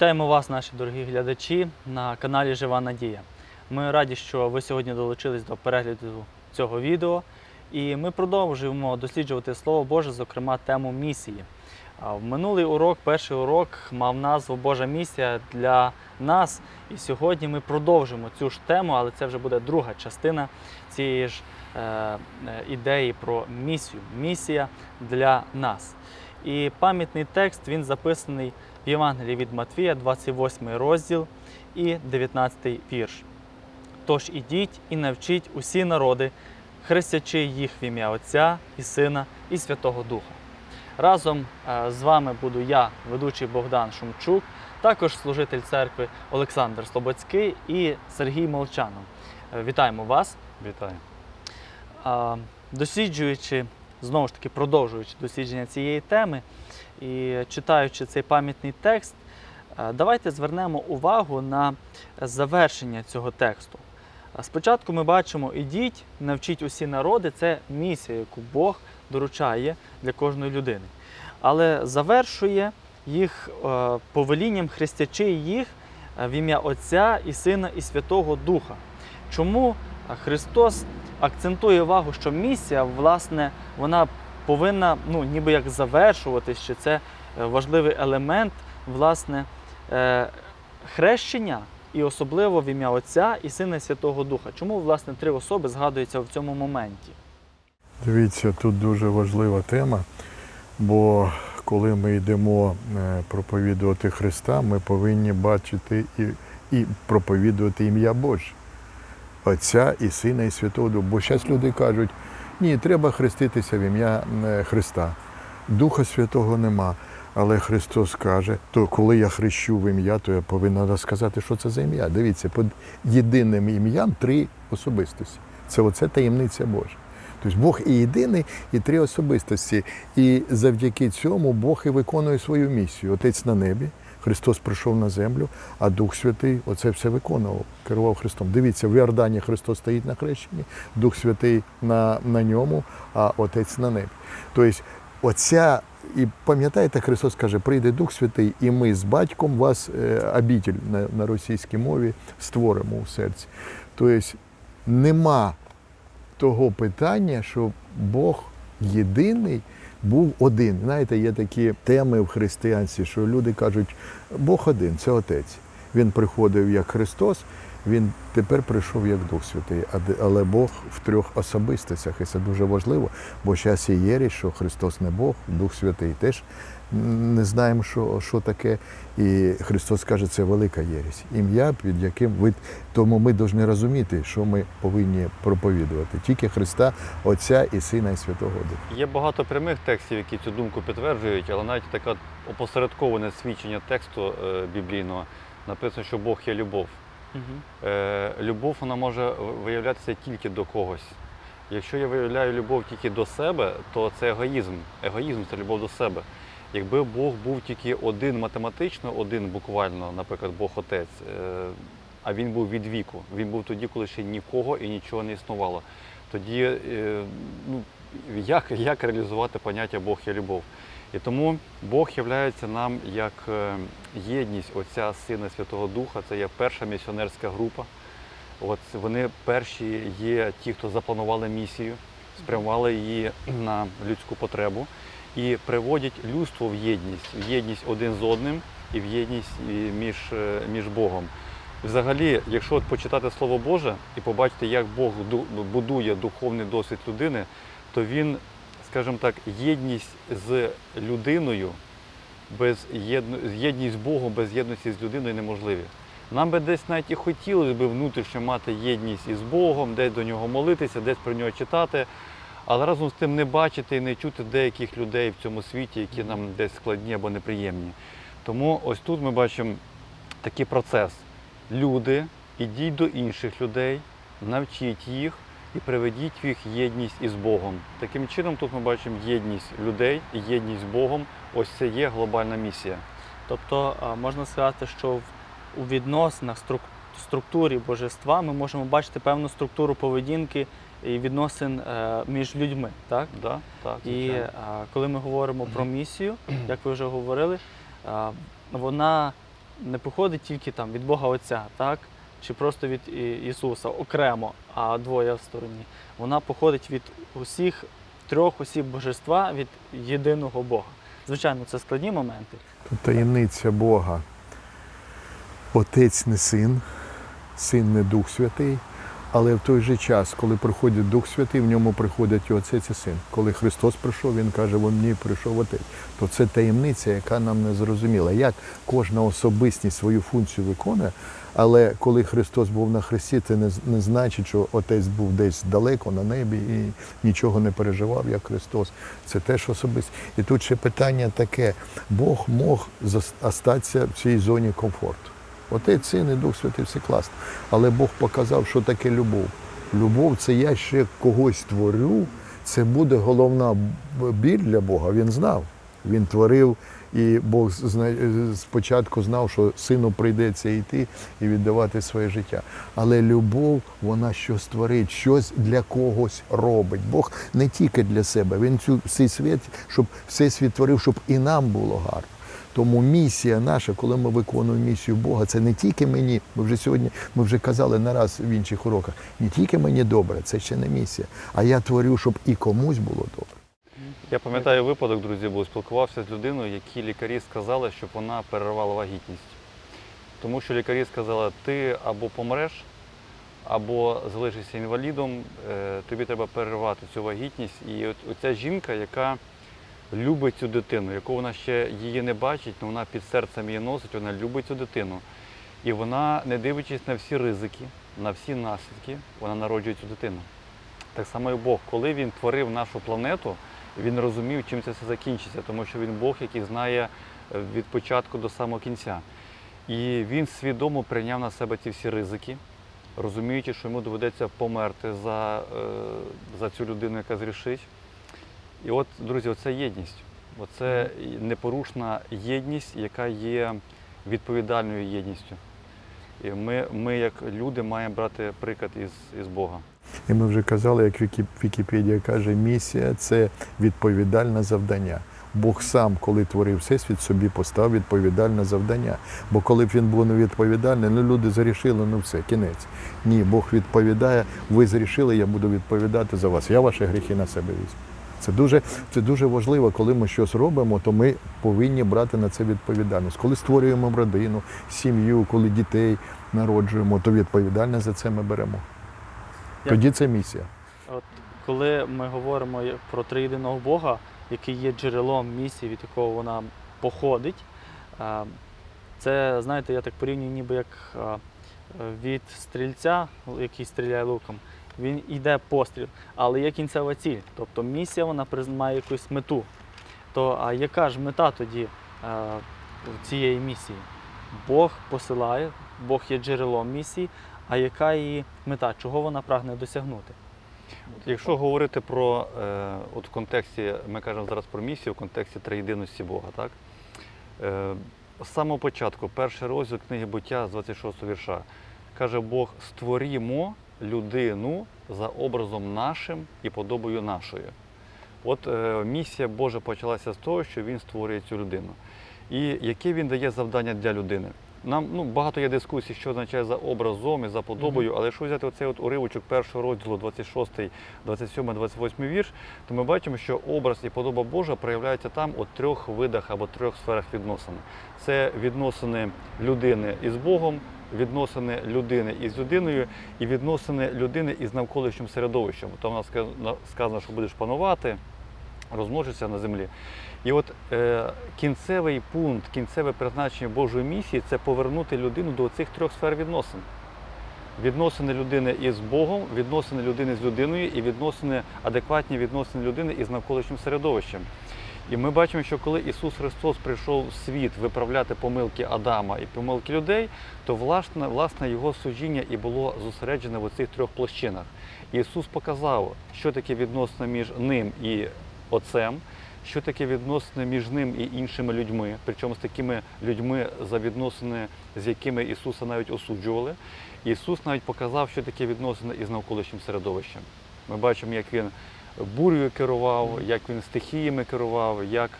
Вітаємо вас, наші дорогі глядачі, на каналі Жива Надія. Ми раді, що ви сьогодні долучились до перегляду цього відео. І ми продовжуємо досліджувати Слово Боже, зокрема тему місії. В минулий урок, перший урок, мав назву Божа місія для нас. І сьогодні ми продовжимо цю ж тему, але це вже буде друга частина цієї ж е, е, ідеї про місію. Місія для нас. І пам'ятний текст він записаний Євангелії від Матвія, 28 розділ і 19 вірш. Тож ідіть і навчіть усі народи, хрестячи їх в ім'я Отця і Сина і Святого Духа. Разом е, з вами буду я, ведучий Богдан Шумчук, також служитель церкви Олександр Слободський і Сергій Молчанов. Е, Вітаємо вас! Вітаю. Досліджуючи, знову ж таки, продовжуючи дослідження цієї теми і читаючи цей пам'ятний текст, е, давайте звернемо увагу на завершення цього тексту. Спочатку ми бачимо ідіть, навчіть усі народи, це місія, яку Бог доручає для кожної людини. Але завершує їх е, повелінням хрестячи їх е, в ім'я Отця і Сина і Святого Духа. Чому Христос акцентує увагу, що місія, власне, вона повинна ну, ніби як завершуватись, що це е, важливий елемент власне, е, хрещення, і особливо в ім'я Отця і Сина Святого Духа. Чому власне три особи згадуються в цьому моменті? Дивіться, тут дуже важлива тема, бо коли ми йдемо е, проповідувати Христа, ми повинні бачити і, і проповідувати ім'я Боже, Отця і Сина, і Святого Духа. Бо зараз люди кажуть, ні, треба хреститися в ім'я е, Христа. Духа Святого нема. Але Христос каже, то коли я хрещу в ім'я, то я повинен розказати, що це за ім'я. Дивіться, під єдиним ім'ям три особистості. Це оце таємниця Божа. Тобто Бог і єдиний, і три особистості. І завдяки цьому Бог і виконує свою місію. Отець на небі, Христос прийшов на землю, а Дух Святий оце все виконував, керував Христом. Дивіться, в Йордані Христос стоїть на хрещенні, Дух Святий на, на ньому, а Отець на небі. Тобто, оця. І пам'ятаєте, Христос каже, прийде Дух Святий, і ми з батьком вас е, обітель на, на російській мові створимо у серці. Тобто нема того питання, що Бог єдиний був один. Знаєте, є такі теми в християнстві, що люди кажуть, Бог один, це Отець. Він приходив як Христос, він тепер прийшов як Дух Святий, але Бог в трьох особистостях. І це дуже важливо, бо зараз є єресь, що Христос не Бог, Дух Святий теж не знаємо, що, що таке. І Христос каже, це велика єресь. Ім'я, під яким ви тому ми повинні розуміти, що ми повинні проповідувати. Тільки Христа, Отця і Сина, і Святого Духа. Є багато прямих текстів, які цю думку підтверджують, але навіть таке опосередковане свідчення тексту е, біблійного написано, що Бог є любов. Е, любов вона може виявлятися тільки до когось. Якщо я виявляю любов тільки до себе, то це егоїзм. Егоїзм це любов до себе. Якби Бог був тільки один математично, один буквально, наприклад, Бог Отець, е, а він був від віку. Він був тоді, коли ще нікого і нічого не існувало. Тоді е, ну, як, як реалізувати поняття Бог є любов? І тому Бог являється нам як е, єдність Отця, Сина Святого Духа. Це є перша місіонерська група. От вони перші є ті, хто запланували місію, спрямували її на людську потребу і приводять людство в єдність, в єдність один з одним і в єдність між, е, між Богом. Взагалі, якщо от почитати Слово Боже і побачити, як Бог будує духовний досвід людини, то він, скажімо так, єдність з людиною, без єдно... єдність з Богом без єдності з людиною неможливі. Нам би десь навіть і хотілося б внутрішньо мати єдність із Богом, десь до нього молитися, десь про нього читати, але разом з тим не бачити і не чути деяких людей в цьому світі, які нам десь складні або неприємні. Тому ось тут ми бачимо такий процес. Люди, ідіть до інших людей, навчіть їх і приведіть їх єдність із Богом. Таким чином, тут ми бачимо єдність людей єдність з Богом. Ось це є глобальна місія. Тобто можна сказати, що у відносинах, струк, структурі божества ми можемо бачити певну структуру поведінки і відносин е, між людьми. Так? Да? Так, І коли ми говоримо про місію, як ви вже говорили, вона не походить тільки там від Бога Отця, так? Чи просто від Ісуса окремо, а двоє в стороні. Вона походить від усіх трьох осіб божества, від єдиного Бога. Звичайно, це складні моменти. Таємниця Бога. Отець не син, син не Дух Святий, але в той же час, коли приходить Дух Святий, в ньому приходять і Отець і син. Коли Христос прийшов, Він каже, во мені прийшов Отець. То це таємниця, яка нам не зрозуміла. Як кожна особистість свою функцію виконує, але коли Христос був на Христі, це не, не значить, що Отець був десь далеко на небі і нічого не переживав, як Христос. Це теж особисто. І тут ще питання таке: Бог мог остатися в цій зоні комфорту. Отець, син і Дух Святий, все класно. Але Бог показав, що таке любов. Любов це я ще когось творю. Це буде головна біль для Бога. Він знав. Він творив, і Бог зна- спочатку знав, що сину прийдеться йти і віддавати своє життя. Але любов, вона щось творить, щось для когось робить. Бог не тільки для себе, він цю цей світ, щоб все світ творив, щоб і нам було гарно. Тому місія наша, коли ми виконуємо місію Бога, це не тільки мені. Ми вже сьогодні ми вже казали не раз в інших уроках. Не тільки мені добре, це ще не місія. А я творю, щоб і комусь було добре. Я пам'ятаю випадок, друзі, був спілкувався з людиною, якій лікарі сказали, щоб вона перервала вагітність. Тому що лікарі сказали, ти або помреш, або залишишся інвалідом, е, тобі треба перервати цю вагітність. І от оця жінка, яка любить цю дитину, яку вона ще її не бачить, але вона під серцем її носить, вона любить цю дитину. І вона, не дивлячись на всі ризики, на всі наслідки, вона народжує цю дитину. Так само і Бог, коли він творив нашу планету, він розумів, чим це все закінчиться, тому що він Бог, який знає е, від початку до самого кінця. І він свідомо прийняв на себе ці всі ризики, розуміючи, що йому доведеться померти за, е, за цю людину, яка зрішить. І от, друзі, оце єдність. Оце непорушна єдність, яка є відповідальною єдністю. І ми, ми як люди, маємо брати приклад із, із Бога. І ми вже казали, як Вікіпедія каже, місія це відповідальне завдання. Бог сам, коли творив всесвіт, собі поставив відповідальне завдання. Бо коли б він був невідповідальний, ну люди зарішили, ну все, кінець. Ні, Бог відповідає, ви зарішили, я буду відповідати за вас. Я ваші гріхи на себе візьму. Це дуже, це дуже важливо, коли ми щось робимо, то ми повинні брати на це відповідальність. Коли створюємо родину, сім'ю, коли дітей народжуємо, то відповідальність за це ми беремо. Тоді це місія. От коли ми говоримо про триєдиного Бога, який є джерелом місії, від якого вона походить, е, це, знаєте, я так порівнюю, ніби як е, від стрільця, який стріляє луком, він йде постріл, але є кінцева ціль. Тобто місія вона має якусь мету. То а яка ж мета тоді е, цієї місії? Бог посилає, Бог є джерелом місії, а яка її мета, чого вона прагне досягнути? Якщо говорити про е, от в контексті, ми кажемо зараз про місію в контексті триєдиності Бога, так? Е, з самого початку, перший розділ книги буття з 26 вірша, каже Бог: створімо людину за образом нашим і подобою нашою. От е, місія Божа почалася з того, що він створює цю людину. І яке він дає завдання для людини? Нам ну, багато є дискусій, що означає за образом і за подобою, але якщо взяти оцей от уривочок першого розділу, 26, 27, 28 вірш, то ми бачимо, що образ і подоба Божа проявляються там у трьох видах або трьох сферах відносин. Це відносини людини із Богом, відносини людини із людиною і відносини людини із навколишнім середовищем. Там у нас сказано, що будеш панувати, розмножитися на землі. І от е, кінцевий пункт, кінцеве призначення Божої місії це повернути людину до цих трьох сфер відносин. Відносини людини із Богом, відносини людини з людиною і відносини, адекватні відносини людини із навколишнім середовищем. І ми бачимо, що коли Ісус Христос прийшов в світ виправляти помилки Адама і помилки людей, то власне, власне його служіння і було зосереджене в цих трьох площинах. Ісус показав, що таке відносини між ним і Отцем, що таке відносини між ним і іншими людьми, причому з такими людьми, за відносини, з якими Ісуса навіть осуджували. Ісус навіть показав, що таке відносини із навколишнім середовищем. Ми бачимо, як він бурею керував, як він стихіями керував, як,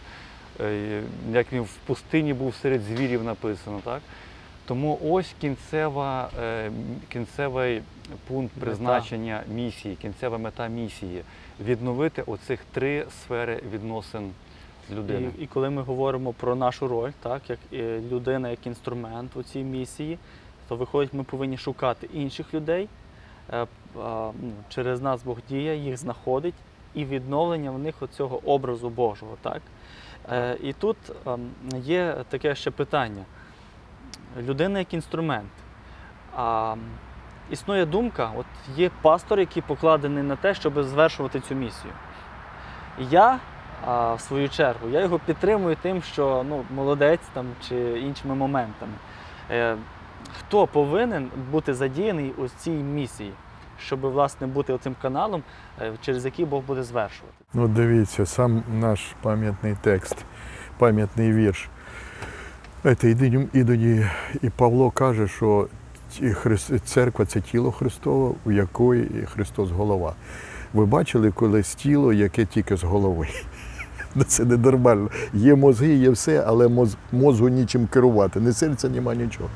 е, як він в пустині був серед звірів написано. Так? Тому ось кінцева, е, кінцевий пункт Мета. призначення місії, кінцева мета місії відновити оцих три сфери відносин людини. І, і коли ми говоримо про нашу роль, так, як е, людина як інструмент у цій місії, то виходить, ми повинні шукати інших людей. е, ну, Через нас Бог діє, їх знаходить, і відновлення в них оцього образу Божого. Так? І тут ем, є таке ще питання. Людина як інструмент. А, існує думка, от є пастор, який покладений на те, щоб звершувати цю місію. Я, а, в свою чергу, я його підтримую тим, що ну, молодець там, чи іншими моментами. Е, хто повинен бути задіяний у цій місії, щоб власне бути цим каналом, е, через який Бог буде звершувати? Ну, дивіться, сам наш пам'ятний текст, пам'ятний вірш. Іноді, і Павло каже, що церква це тіло Христове, у якої Христос голова. Ви бачили колись тіло, яке тільки з голови? Ну, Це ненормально. Є мозги, є все, але моз, мозгу нічим керувати. Ні серця, нема нічого.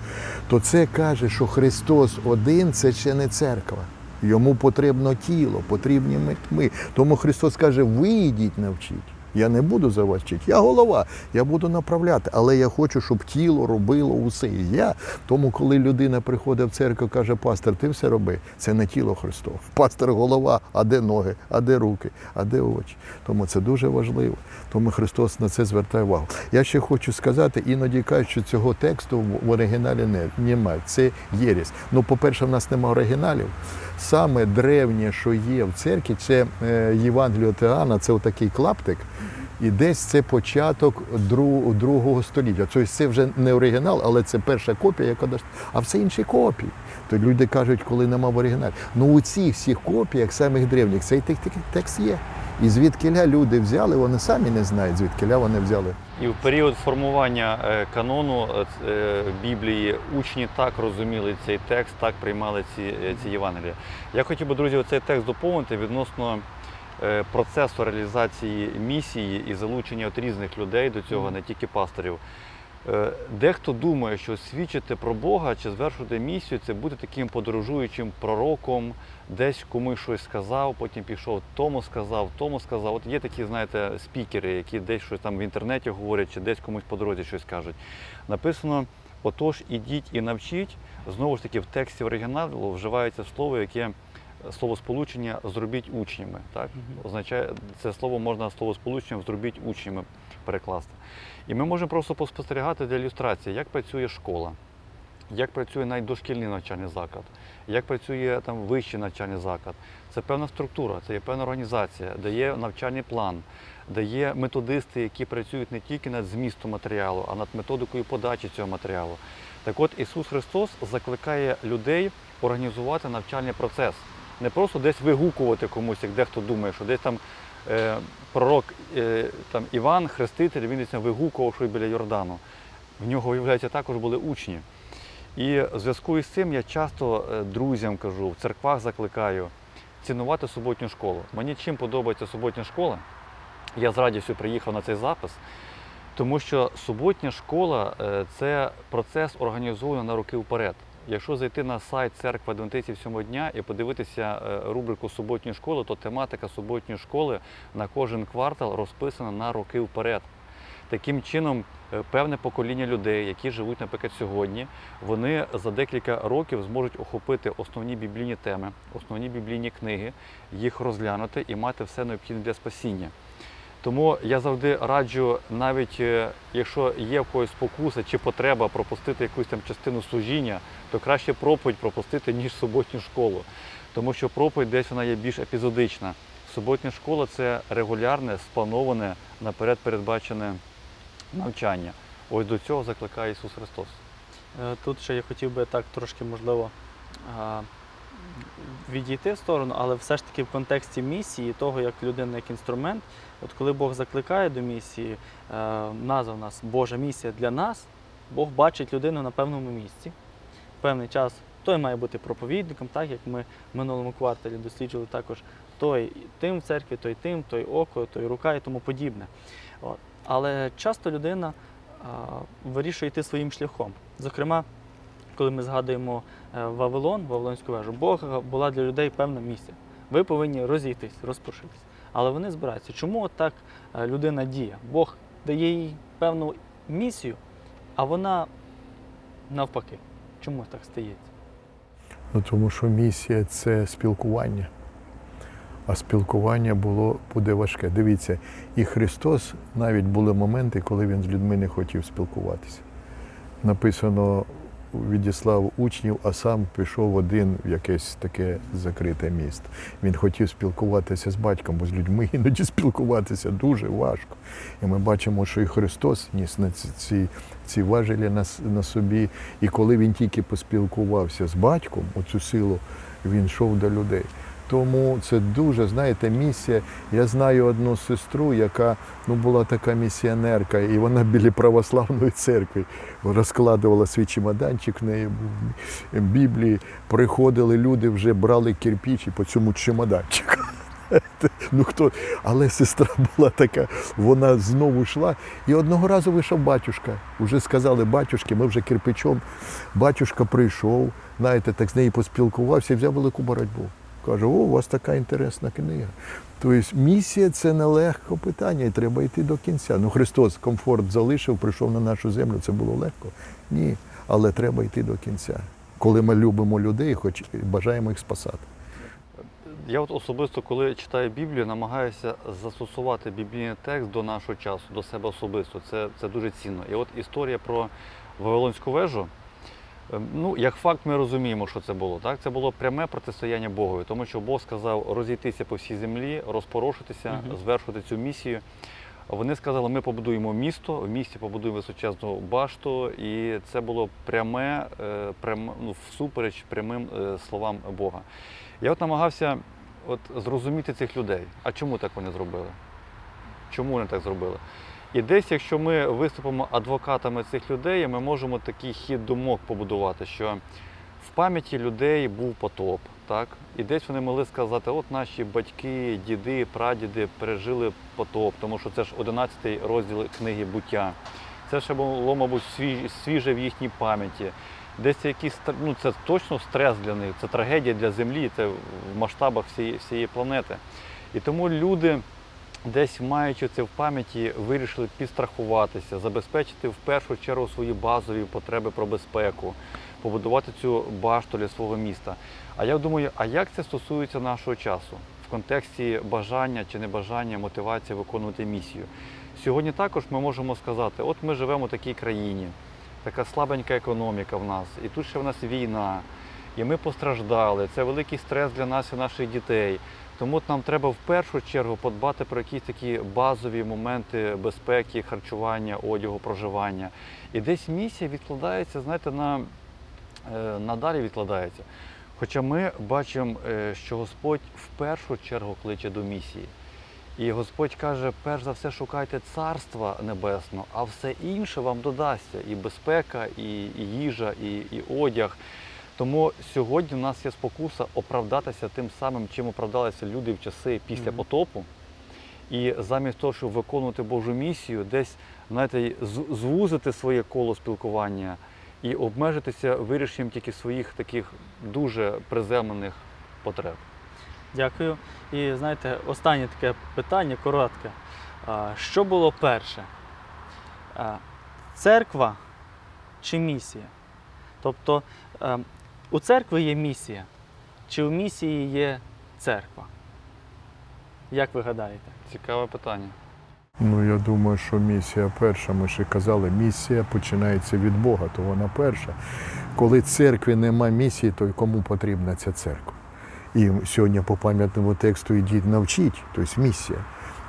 То це каже, що Христос один це ще не церква. Йому потрібно тіло, потрібні ми-. Тому Христос каже: ви йдіть навчіть. Я не буду за вас вчити. Я голова, я буду направляти, але я хочу, щоб тіло робило усе. І я. Тому, коли людина приходить в церкву, каже, пастор, ти все роби. Це не тіло Христове. Пастор голова, а де ноги, а де руки, а де очі. Тому це дуже важливо. Тому Христос на це звертає увагу. Я ще хочу сказати, іноді кажуть, що цього тексту в- оригіналі не, немає. Це єресь. Ну, по-перше, в нас немає оригіналів. Саме древнє, що є в церкві, це е, Євангеліо Теана, це отакий клаптик. І десь це початок другого століття. Тобто це вже не оригінал, але це перша копія, яка дасть, а все інші копії. То люди кажуть, коли нема в оригіналі. Ну у цих всіх копіях, самих древніх, цей тек- тек- текст є. І звідкиля люди взяли, вони самі не знають, звідкиля вони взяли. І в період формування е, канону е, е, Біблії учні так розуміли цей текст, так приймали ці, ці Євангелія. Я хотів би, друзі, цей текст доповнити відносно процесу реалізації місії і залучення от різних людей до цього, не тільки пасторів. Дехто думає, що свідчити про Бога чи звершувати місію це бути таким подорожуючим пророком, десь комусь щось сказав, потім пішов, тому сказав, тому сказав. От є такі, знаєте, спікери, які десь щось там в інтернеті говорять, чи десь комусь по дорозі щось кажуть. Написано: отож, ідіть і навчіть. Знову ж таки, в тексті оригіналу вживається слово, яке слово сполучення зробіть учнями. Так? Означає, це слово можна слово сполученням зробіть учнями перекласти. І ми можемо просто поспостерігати для ілюстрації, як працює школа, як працює навіть дошкільний навчальний заклад, як працює там вищий навчальний заклад. Це певна структура, це є певна організація, де є навчальний план, де є методисти, які працюють не тільки над змістом матеріалу, а над методикою подачі цього матеріалу. Так от Ісус Христос закликає людей організувати навчальний процес. Не просто десь вигукувати комусь, як дехто думає, що десь там е, пророк е, там, Іван, хреститель, він десь вигукував, що біля Йордану. В нього, виявляється, також були учні. І в зв'язку із цим я часто е, друзям кажу, в церквах закликаю цінувати суботню школу. Мені чим подобається суботня школа, я з радістю приїхав на цей запис, тому що суботня школа е, це процес організований на роки вперед. Якщо зайти на сайт церкви Адвентистів сьомого дня і подивитися е, рубрику суботньої школи, то тематика суботньої школи на кожен квартал розписана на роки вперед. Таким чином, е, певне покоління людей, які живуть, наприклад, сьогодні, вони за декілька років зможуть охопити основні біблійні теми, основні біблійні книги, їх розглянути і мати все необхідне для спасіння. Тому я завжди раджу, навіть е, якщо є в когось спокуса чи потреба пропустити якусь там частину служіння, то краще проповідь пропустити, ніж суботню школу. Тому що проповідь десь вона є більш епізодична. Суботня школа це регулярне, сплановане, наперед передбачене навчання. Ось до цього закликає Ісус Христос. Е, Тут ще я хотів би так трошки, можливо, відійти в сторону, але все ж таки в контексті місії, того, як людина як інструмент, от коли Бог закликає до місії, е, назва в нас Божа місія для нас, Бог бачить людину на певному місці, в певний час. Той має бути проповідником, так як ми в минулому кварталі досліджували також той тим в церкві, той тим, той око, той рука і тому подібне. От. Але часто людина вирішує йти своїм шляхом. Зокрема, коли ми згадуємо е, Вавилон, Вавилонську вежу, Бога була для людей певна місія. Ви повинні розійтись, розпрошитись. Але вони збираються. Чому так е, людина діє? Бог дає їй певну місію, а вона навпаки. Чому так стається? Ну, тому що місія це спілкування. А спілкування було буде важке. Дивіться, і Христос навіть були моменти, коли він з людьми не хотів спілкуватися. Написано, відіслав учнів, а сам пішов один в якесь таке закрите місто. Він хотів спілкуватися з батьком, бо з людьми іноді спілкуватися дуже важко. І ми бачимо, що і Христос ніс на ці, ці, важелі на, на собі. І коли він тільки поспілкувався з батьком, оцю силу, він йшов до людей. Тому це дуже, знаєте, місія. Я знаю одну сестру, яка ну, була така місіонерка, і вона біля православної церкви розкладувала свій чемоданчик в неї в Біблії. Приходили люди, вже брали кирпіч і по цьому чемоданчику. Ну хто, але сестра була така, вона знову йшла. І одного разу вийшов батюшка. Уже сказали, батюшки, ми вже кирпичом. Батюшка прийшов, знаєте, так з нею поспілкувався і взяв велику боротьбу. Каже, о, у вас така інтересна книга. Тобто місія це нелегко питання, і треба йти до кінця. Ну Христос комфорт залишив, прийшов на нашу землю, це було легко? Ні. Але треба йти до кінця. Коли ми любимо людей, хоч бажаємо їх спасати. Я от особисто, коли читаю Біблію, намагаюся застосувати біблійний текст до нашого часу, до себе особисто. Це, це дуже цінно. І от історія про Вавилонську вежу. Ем, Ну, як факт, ми розуміємо, що це було. Так? Це було пряме протистояння Богові, тому що Бог сказав розійтися по всій землі, розпорошитися, Мгм. звершувати цю місію. Вони сказали, ми побудуємо місто, в місті побудуємо височезну башту, і це було пряме, е, прям, ну, всупереч прямим е, словам Бога. Я от намагався от, зрозуміти цих людей. А чому так вони зробили? Чому вони так зробили? І десь, якщо ми виступимо адвокатами цих людей, ми можемо такий хід думок побудувати, що в пам'яті людей був потоп, так? І десь вони могли сказати, от наші батьки, діди, прадіди пережили потоп, тому що це ж 11 розділ книги буття. Це ще було, мабуть, свіже в їхній пам'яті. Десь стр- ну, це точно стрес для них, це трагедія для землі, це в масштабах всієї, всієї планети. І тому люди, десь маючи це в пам'яті, вирішили підстрахуватися, забезпечити в першу чергу свої базові потреби про безпеку, побудувати цю башту для свого міста. А я думаю, а як це стосується нашого часу в контексті бажання чи небажання, мотивації виконувати місію? Сьогодні також ми можемо сказати, от ми живемо в такій країні, така слабенька економіка в нас, і тут ще в нас війна, і ми постраждали. Це великий стрес для нас і наших дітей. Тому нам треба в першу чергу подбати про якісь такі базові моменти безпеки, харчування, одягу, проживання. І десь місія відкладається, знаєте, на, е, надалі відкладається. Хоча ми бачимо, е, що Господь в першу чергу кличе до місії. І Господь каже, перш за все шукайте царства небесного, а все інше вам додасться. І безпека, і, і їжа, і, і одяг. Тому сьогодні в нас є спокуса оправдатися тим самим, чим оправдалися люди в часи після Мгм. потопу. І замість того, щоб виконувати Божу місію, десь знаєте, звузити своє коло спілкування і обмежитися вирішенням тільки своїх таких дуже приземлених потреб. Дякую. І знаєте, останнє таке питання, коротке. Що було перше? Церква чи місія? Тобто е, у церкви є місія, чи у місії є церква? Як ви гадаєте? Цікаве питання. Ну, я думаю, що місія перша, ми ще казали, місія починається від Бога, то вона перша. Коли церкві нема місії, то й кому потрібна ця церква? І сьогодні по пам'ятному тексту йдіть навчіть, тобто місія.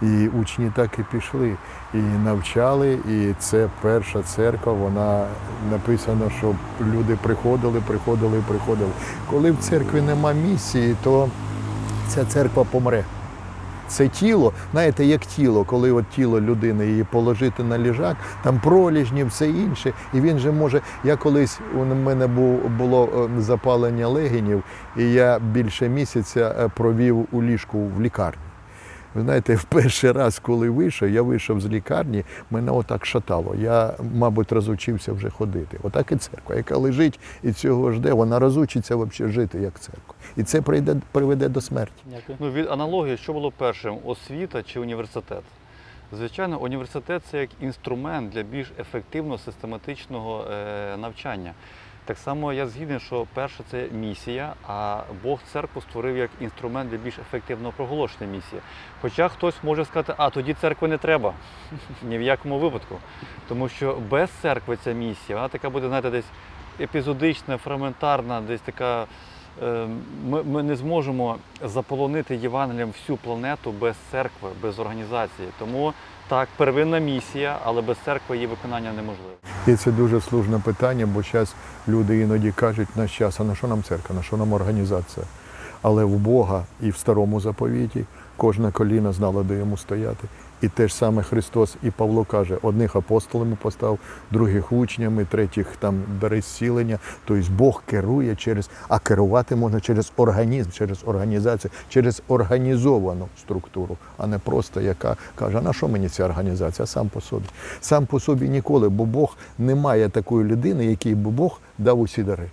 І учні так і пішли, і навчали, і це перша церква, вона написано, що люди приходили, приходили, приходили. Коли в церкві нема місії, то ця церква помре. Це тіло, знаєте, як тіло, коли от тіло людини її положити на ліжак, там проліжні, все інше, і він же може. Я колись у мене було е, запалення легенів, і я більше місяця е, провів у ліжку в лікарні. Ви знаєте, в перший раз, коли вийшов, я вийшов з лікарні, мене отак шатало. Я, мабуть, розучився вже ходити. Отак і церква, яка лежить і цього жде, вона розучиться взагалі жити як церква. І це прийде, приведе до смерті. Ну, від аналогії, що було першим освіта чи університет? Звичайно, університет це як інструмент для більш ефективного систематичного е, навчання. Так само я згідний, що перше це місія, а Бог церкву створив як інструмент для більш ефективного проголошення місії. Хоча хтось може сказати, а тоді церкви не треба. Ні в якому випадку. Тому що без церкви ця місія, вона така буде, знаєте, десь епізодична, фрагментарна, десь така. Е, Ми, ми не зможемо заполонити Євангелієм всю планету без церкви, без організації. Тому так, первинна місія, але без церкви її виконання неможливе. І це дуже служне питання, бо зараз люди іноді кажуть в наш час, а на що нам церква, на що нам організація? Але в Бога і в старому заповіті кожне коліно знало, де йому стояти. І те ж саме Христос і Павло каже, одних апостолами постав, других учнями, третіх там дари зцілення. Тобто Бог керує через, а керувати можна через організм, через організацію, через організовану структуру, а не просто яка каже, на що мені ця організація? Сам по собі. Сам по собі ніколи, бо Бог не має такої людини, якій би Бог дав усі дари.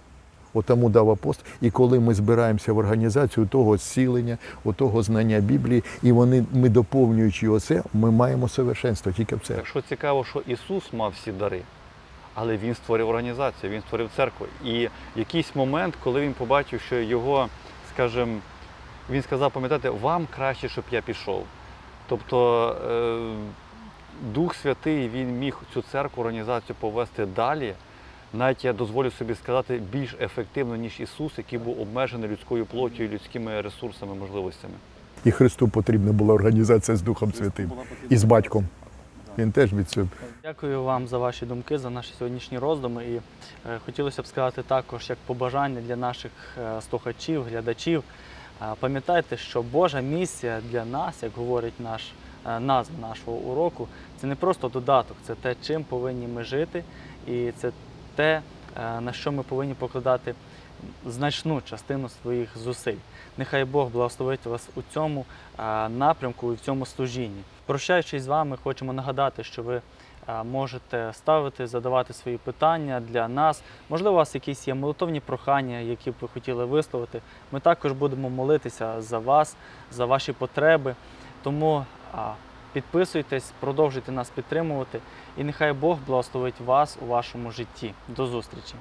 Отому дав апостол. І коли ми збираємося в організацію того зцілення, того знання Біблії, і вони, ми доповнюючи його це, ми маємо совершенство тільки в це. Що цікаво, що Ісус мав всі дари, але Він створив організацію, Він створив церкву. І якийсь момент, коли він побачив, що його, скажімо, він сказав, пам'ятаєте, вам краще, щоб я пішов. Тобто е, Дух Святий він міг цю церкву, організацію повести далі. Навіть я дозволю собі сказати більш ефективно, ніж Ісус, який був обмежений людською плоттю і людськими ресурсами, можливостями. І Христу потрібна була організація з Духом Святим і з батьком. Він теж від цього. Дякую вам за ваші думки, за наші сьогоднішні роздуми. І е, хотілося б сказати також, як побажання для наших е, слухачів, глядачів. Е, пам'ятайте, що Божа місія для нас, як говорить наш е, назва нашого уроку, це не просто додаток, це те, чим повинні ми жити, і це те, е, на що ми повинні покладати значну частину своїх зусиль. Нехай Бог благословить вас у цьому е, напрямку і в цьому служінні. Прощаючись з вами, хочемо нагадати, що ви е, можете ставити, задавати свої питання для нас. Можливо, у вас якісь є молитовні прохання, які б ви хотіли висловити. Ми також будемо молитися за вас, за ваші потреби. Тому підписуйтесь, продовжуйте нас підтримувати, і нехай Бог благословить вас у вашому житті. До зустрічі!